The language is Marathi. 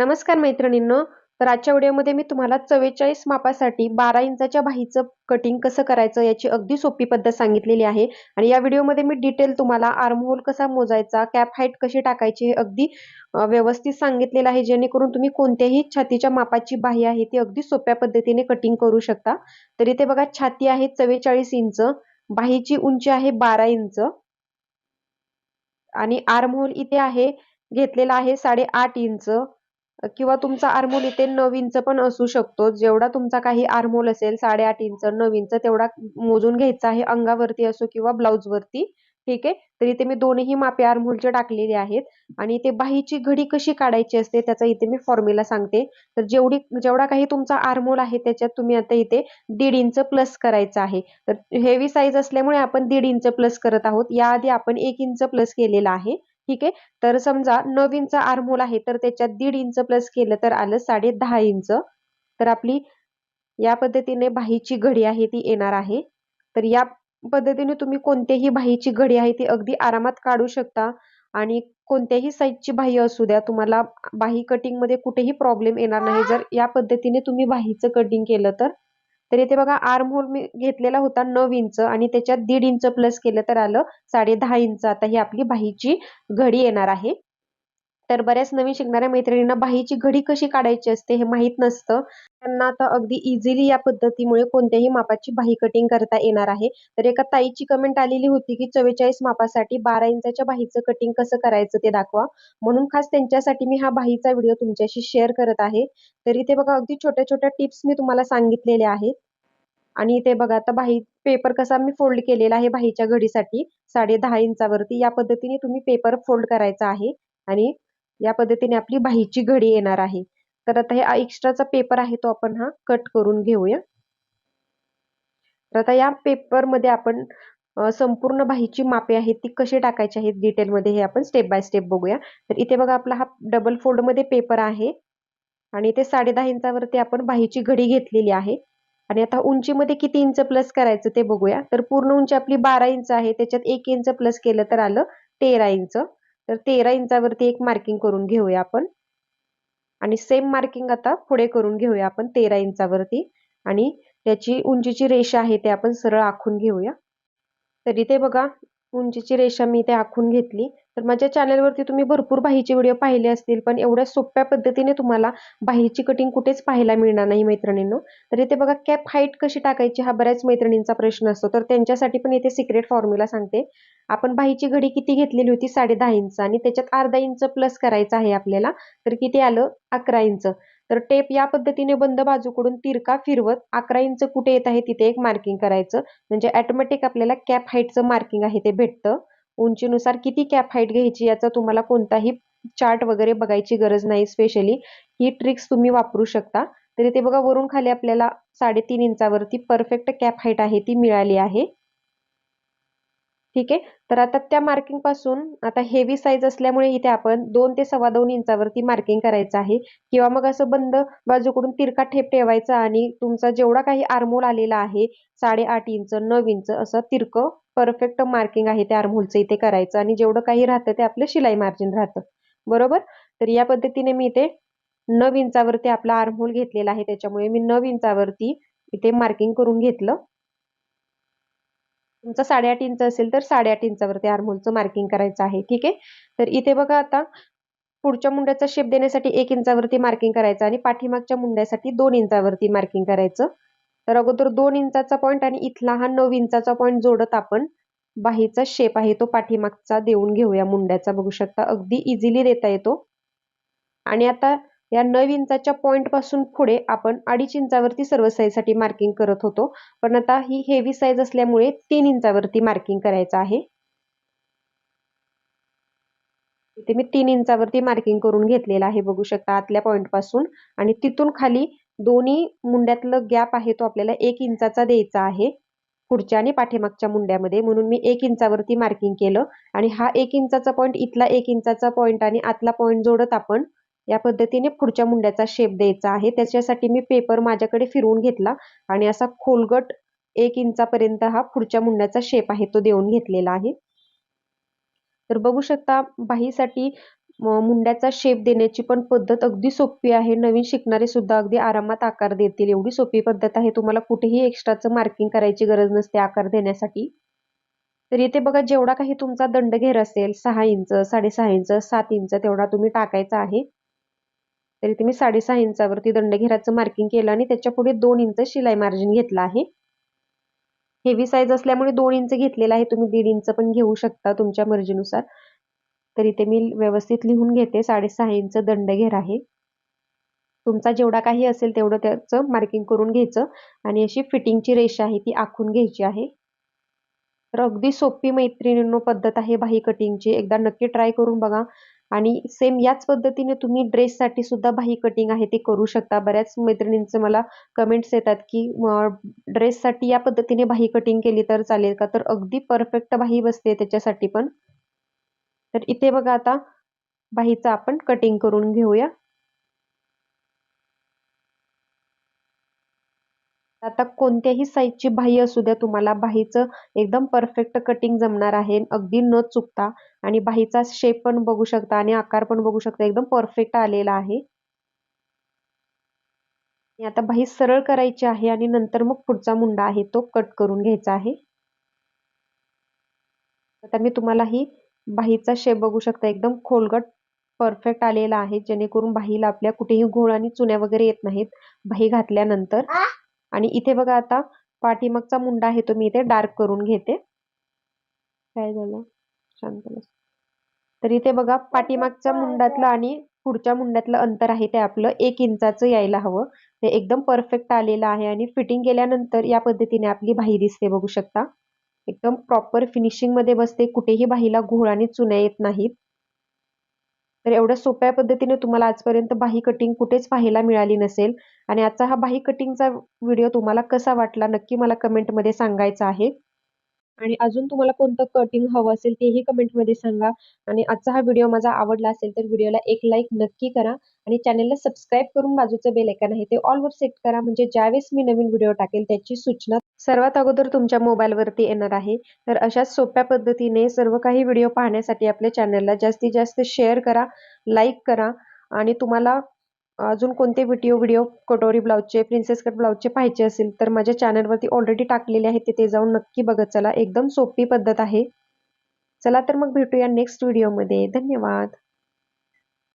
नमस्कार मैत्रिणींनो. तर आजच्या व्हिडिओमध्ये मी तुम्हाला चव्वेचाळीस मापासाठी बारा इंचाच्या बाहीचं कटिंग कसं करायचं याची अगदी सोपी पद्धत सांगितलेली आहे. आणि या व्हिडिओमध्ये मी डिटेल तुम्हाला आर्महोल कसा मोजायचा कॅप हाईट कशी टाकायची हे अगदी व्यवस्थित सांगितलेलं आहे. जेणेकरून तुम्ही कोणत्याही छातीच्या मापाची बाही आहे ती अगदी सोप्या पद्धतीने कटिंग करू शकता. तर इथे बघा छाती आहे चव्वेचाळीस इंच बाहीची उंची आहे बारा इंच. आणि आर्महोल इथे आहे घेतलेला आहे साडेआठ इंच. किंवा तुमचा आर्मोल इथे नऊ इंच पण असू शकतो. जेवढा तुमचा काही आर्मोल असेल साडेआठ इंच नऊ इंच तेवढा मोजून घ्यायचा आहे अंगावरती असो किंवा ब्लाऊजवरती. ठीक आहे? तर इथे मी दोन्ही मापे आरमोलचे टाकलेले आहेत. आणि ते बाहीची घडी कशी काढायची असते त्याचा इथे मी फॉर्म्युला सांगते. तर जेवढी जेवढा काही तुमचा आर्मोल आहे त्याच्यात तुम्ही आता इथे दीड इंच प्लस करायचं आहे. तर हेवी साईज असल्यामुळे आपण दीड इंच प्लस करत आहोत. याआधी आपण एक इंच प्लस केलेला आहे. ठीक आहे? तर समजा नऊ इंच आरमोल आहे तर त्याच्यात दीड इंच प्लस केलं तर आलं साडे दहा इंच. तर आपली या पद्धतीने बाहीची घडी आहे ती येणार आहे. तर या पद्धतीने तुम्ही कोणत्याही बाहीची घडी आहे ती अगदी आरामात काढू शकता. आणि कोणत्याही साईजची बाही असू द्या तुम्हाला बाही कटिंगमध्ये कुठेही प्रॉब्लेम येणार नाही. जर या पद्धतीने तुम्ही बाहीचं कटिंग केलं तर तर इथे बघा आर्म होल मी घेतलेला होता नऊ इंच आणि त्याच्यात दीड इंच प्लस केलं तर आलं साडे दहा इंच आता ही आपली बाहीची घडी येणार आहे. तर बऱ्याच नवीन शिकणाऱ्या मैत्रिणींना बाहीची घडी कशी काढायची असते हे माहीत नसतं. त्यांना आता अगदी इझिली या पद्धतीमुळे कोणत्याही मापाची बाही कटिंग करता येणार आहे. तर एका ताईची कमेंट आलेली होती की चव्वेचाळीस मापासाठी बारा इंचाच्या बाहीचं कटिंग कसं करायचं ते दाखवा. म्हणून खास त्यांच्यासाठी मी हा बाहीचा व्हिडिओ तुमच्याशी शेअर करत आहे. तर इथे बघा अगदी छोट्या छोट्या टिप्स मी तुम्हाला सांगितलेल्या आहेत. आणि इथे बघा आता बाही पेपर कसा मी फोल्ड केलेला आहे बाहीच्या घडीसाठी. साडे दहा इंचावरती या पद्धतीने तुम्ही पेपर फोल्ड करायचा आहे. आणि या पद्धतीने आपली बाहीची घडी येणार आहे. तर आता हे एक्स्ट्राचा पेपर आहे तो आपण हा कट करून घेऊया. तर आता या पेपरमध्ये आपण संपूर्ण बाहीची मापे आहेत ती कशी टाकायची आहेत डिटेलमध्ये हे आपण स्टेप बाय स्टेप बघूया. तर इथे बघा आपला हा डबल फोल्डमध्ये पेपर आहे. आणि इथे साडे दहा इंचावरती आपण बाहीची घडी घेतलेली आहे. आणि आता उंचीमध्ये किती इंच प्लस करायचं ते बघूया. तर पूर्ण उंची आपली बारा इंच आहे. त्याच्यात एक इंच प्लस केलं तर आलं तेरा इंच. तर तेरा इंचावरती एक मार्किंग करून घेऊया आपण. आणि सेम मार्किंग आता पुढे करून घेऊया आपण तेरा इंचावरती. आणि त्याची उंचीची रेषा आहे ते आपण सरळ आखून घेऊया. तर इथे बघा उंचीची रेषा मी इथे आखून घेतली. तर माझ्या चॅनलवरती तुम्ही भरपूर बाहीचे व्हिडिओ पाहिले असतील पण एवढ्या सोप्या पद्धतीने तुम्हाला बाहीची कटिंग कुठेच पाहायला मिळणार नाही मैत्रिणींनो. तर इथे बघा कॅप हाईट कशी टाकायची हा बऱ्याच मैत्रिणींचा प्रश्न असतो. तर त्यांच्यासाठी पण इथे सिक्रेट फॉर्म्युला सांगते. आपण बाहीची घडी किती घेतलेली होती? साडे दहा इंच. आणि त्याच्यात अर्धा इंच प्लस करायचं आहे आपल्याला. तर किती आलं? अकरा इंच. तर टेप या पद्धतीने बंद बाजूकडून तिरका फिरवत अकरा इंच कुठे येत आहे? तिथे एक मार्किंग करायचं. म्हणजे ॲटोमॅटिक आपल्याला कॅप हाईटचं मार्किंग आहे ते भेटतं. उंचीनुसार किती कॅप हाईट घ्यायची याचा तुम्हाला कोणताही चार्ट वगैरे बघायची गरज नाही स्पेशली ही ट्रिक्स तुम्ही वापरू शकता. तरी ते बघा वरून खाली आपल्याला साडेतीन इंचावरती परफेक्ट कॅप हाईट आहे ती मिळाली आहे. ठीक आहे? तर आता त्या मार्किंगपासून आता हेवी साईज असल्यामुळे इथे आपण दोन ते सव्वा दोन इंचावरती मार्किंग करायचं आहे. किंवा मग असं बंद बाजूकडून तिरका ठेप ठेवायचा आणि तुमचा जेवढा काही आर्मोल आलेला आहे साडेआठ इंच नऊ इंच असं तिरकं परफेक्ट मार्किंग आहे त्या आर्महोलचं इथे करायचं आणि जेवढं काही राहतं ते आपलं शिलाई मार्जिन राहतं. बरोबर? तर या पद्धतीने मी इथे नऊ इंचावरती आपला आर्महोल घेतलेला आहे. त्याच्यामुळे मी नऊ इंचावरती इथे मार्किंग करून घेतलं. तुमचा साडेआठ इंच असेल तर साडेआठ इंचावरती आर्महोलचं मार्किंग करायचं आहे. ठीक आहे? तर इथे बघा आता पुढच्या मुंड्याचा शेप देण्यासाठी एक इंचावरती मार्किंग करायचं आणि पाठीमागच्या मुंड्यासाठी दोन इंचावरती मार्किंग करायचं. तर अगोदर दोन इंचाचा पॉईंट आणि इथला हा नऊ इंचाचा पॉईंट जोडत आपण बाहीचा शेप आहे तो पाठीमागचा देऊन घेऊया मुंड्याचा. बघू शकता अगदी इझिली देता येतो. आणि आता या नऊ इंचाच्या पॉईंटपासून पुढे आपण अडीच इंचावरती सर्वसाठी मार्किंग करत होतो. पण आता ही हेवी साईज असल्यामुळे तीन इंचावरती मार्किंग करायचं आहे. इथे मी तीन इंचावरती मार्किंग करून घेतलेलं आहे बघू शकता आतल्या पॉईंटपासून आणि तिथून खाली दोन्ही मुंड्यातलं गॅप आहे तो आपल्याला एक इंचाचा द्यायचा आहे. पुढच्या आणि पाठीमागच्या मुंड्यामध्ये म्हणून मी एक इंचावरती मार्किंग केलं आणि हा एक इंचाचा पॉईंट इथला एक इंचाचा पॉईंट आणि आतला पॉईंट जोडत आपण या पद्धतीने पुढच्या मुंड्याचा शेप द्यायचा आहे. त्याच्यासाठी मी पेपर माझ्याकडे फिरवून घेतला आणि असा खोलगट एक इंचापर्यंत हा पुढच्या मुंड्याचा शेप आहे तो देऊन घेतलेला आहे. तर बघू शकता बाहीसाठी मुंड्याचा शेप देण्याची पण पद्धत अगदी सोपी आहे. नवीन शिकणारे सुद्धा अगदी आरामात आकार देतील. एवढी सोपी पद्धत आहे. तुम्हाला कुठेही एक्स्ट्राचं मार्किंग करायची गरज नसते आकार देण्यासाठी. तर इथे बघा जेवढा काही तुमचा दंडघेर असेल सहा इंच साडेसहा इंच सात इंच तेवढा तुम्ही टाकायचा आहे. तर इथे मी साडेसहा इंचावरती दंडघेराचं मार्किंग केलं आणि त्याच्या पुढे दोन इंच शिलाई मार्जिन घेतलं आहे. हेवी साईज असल्यामुळे दोन इंच घेतलेला आहे. तुम्ही दीड इंच पण घेऊ शकता तुमच्या मर्जीनुसार. तर इथे मी व्यवस्थित लिहून घेते. साडेसहा इंच दंडघेर आहे. तुमचा जेवढा काही असेल तेवढं त्याचं मार्किंग करून घ्यायचं. आणि अशी फिटिंगची रेषा आहे ती आखून घ्यायची आहे. तर अगदी सोपी मैत्रिणींनो पद्धत आहे बाही कटिंगची एकदा नक्की ट्राय करून बघा. आणि सेम याच पद्धतीने तुम्ही ड्रेससाठी सुद्धा बाही कटिंग आहे ते करू शकता. बऱ्याच मैत्रिणींचे मला कमेंट्स येतात की ड्रेससाठी या पद्धतीने बाही कटिंग केली तर चालेल का? तर अगदी परफेक्ट बाही बसते त्याच्यासाठी पण. तर इथे बघा आता बाहीचं आपण कटिंग करून घेऊया. आता कोणत्याही साईजची बाही असू द्या तुम्हाला बाहीचं एकदम परफेक्ट कटिंग जमणार आहे. अगदी न चुकता आणि बाहीचा शेप पण बघू शकता आणि आकार पण बघू शकता एकदम परफेक्ट आलेला आहे. आता बाही सरळ करायची आहे आणि नंतर मग पुढचा मुंडा आहे तो कट करून घ्यायचा आहे. आता मी तुम्हाला ही बाहीचा शेप बघू शकता. एकदम खोलगट परफेक्ट आलेला आहे. जेणेकरून बाहीला आपल्या कुठेही घोळ आणि चुन्या वगैरे येत नाहीत. बाही घातल्यानंतर. आणि इथे बघा आता पाठीमागचा मुंडा आहे तो मी इथे डार्क करून घेते. काय झालं? शांत तर इथे बघा पाठीमागच्या मुंडातलं आणि पुढच्या मुंड्यातलं अंतर आहे ते आपलं एक इंचाचं यायला हवं. ते एकदम परफेक्ट आलेलं आहे आणि फिटिंग केल्यानंतर या पद्धतीने आपली बाही दिसते बघू शकता. एकदम प्रॉपर फिनिशिंगमध्ये बसते. कुठेही बाहीला घोळ आणि चुन्या येत नाहीत. तर एवढ्या सोप्या पद्धतीने तुम्हाला आजपर्यंत बाही कटिंग कुठेच पाहायला मिळाली नसेल. आणि आजचा हा बाही कटिंगचा व्हिडिओ तुम्हाला कसा वाटला नक्की मला कमेंटमध्ये सांगायचा आहे. आणि अजून तुम्हाला कोणतं कटिंग हवं असेल तेही कमेंटमध्ये सांगा. आणि आजचा हा व्हिडिओ माझा आवडला असेल तर व्हिडिओला एक लाईक नक्की करा. आणि चॅनलला सबस्क्राईब करून बाजूचं बेल आयकॉन आहे ते ऑलवर सेट करा. म्हणजे ज्यावेळेस मी नवीन व्हिडिओ टाकेल त्याची सूचना सर्वात अगोदर तुमच्या मोबाईलवरती येणार आहे. तर अशाच सोप्या पद्धतीने सर्व काही व्हिडिओ पाहण्यासाठी आपल्या चॅनलला जास्तीत जास्त शेअर करा लाईक करा. आणि तुम्हाला अजून कोणते व्हिडिओ व्हिडिओ कटोरी ब्लाऊजचे प्रिन्सेस कट ब्लाऊजचे पाहिजे असेल तर माझ्या चॅनलवरती ऑलरेडी टाकलेले आहेत तिथे जाऊन नक्की बघत चला एकदम सोपी पद्धत आहे. चला तर मग भेटूया नेक्स्ट व्हिडिओमध्ये धन्यवाद.